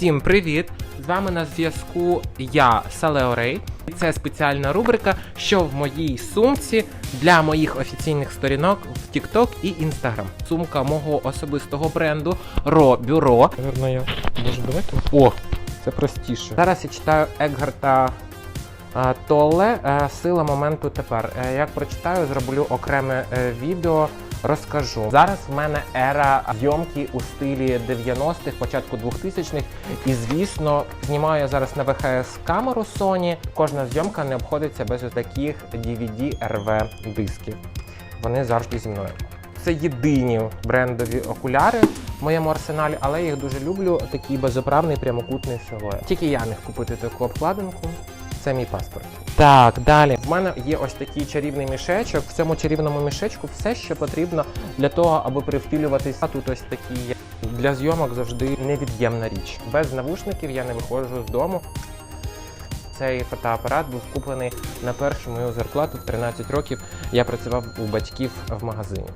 Всім привіт! З вами на зв'язку я, Салео Рей. І це спеціальна рубрика, що в моїй сумці для моїх офіційних сторінок в TikTok і Instagram. Сумка мого особистого бренду Ро Бюро. Наверно, я може давайте. О, це простіше. Зараз я читаю Екгарта а, Толле е, Сила моменту тепер. Е, Як прочитаю, зроблю окреме е, відео. Розкажу зараз. В мене ера зйомки у стилі 90-х, початку 2000-х. І звісно, знімаю зараз на VHS камеру Sony. Кожна зйомка не обходиться без таких DVD RV дисків. Вони завжди зі мною. Це єдині брендові окуляри в моєму арсеналі, але я їх дуже люблю. Такий безоправний прямокутний силует. Тільки я міг купити таку обкладинку. Це мій паспорт. Так, далі. В мене є ось такий чарівний мішечок. В цьому чарівному мішечку все, що потрібно для того, аби привтілюватися. Тут ось такі. Для зйомок завжди невід'ємна річ. Без навушників я не виходжу з дому. Цей фотоапарат був куплений на першу мою зарплату в 13 років. Я працював у батьків в магазині.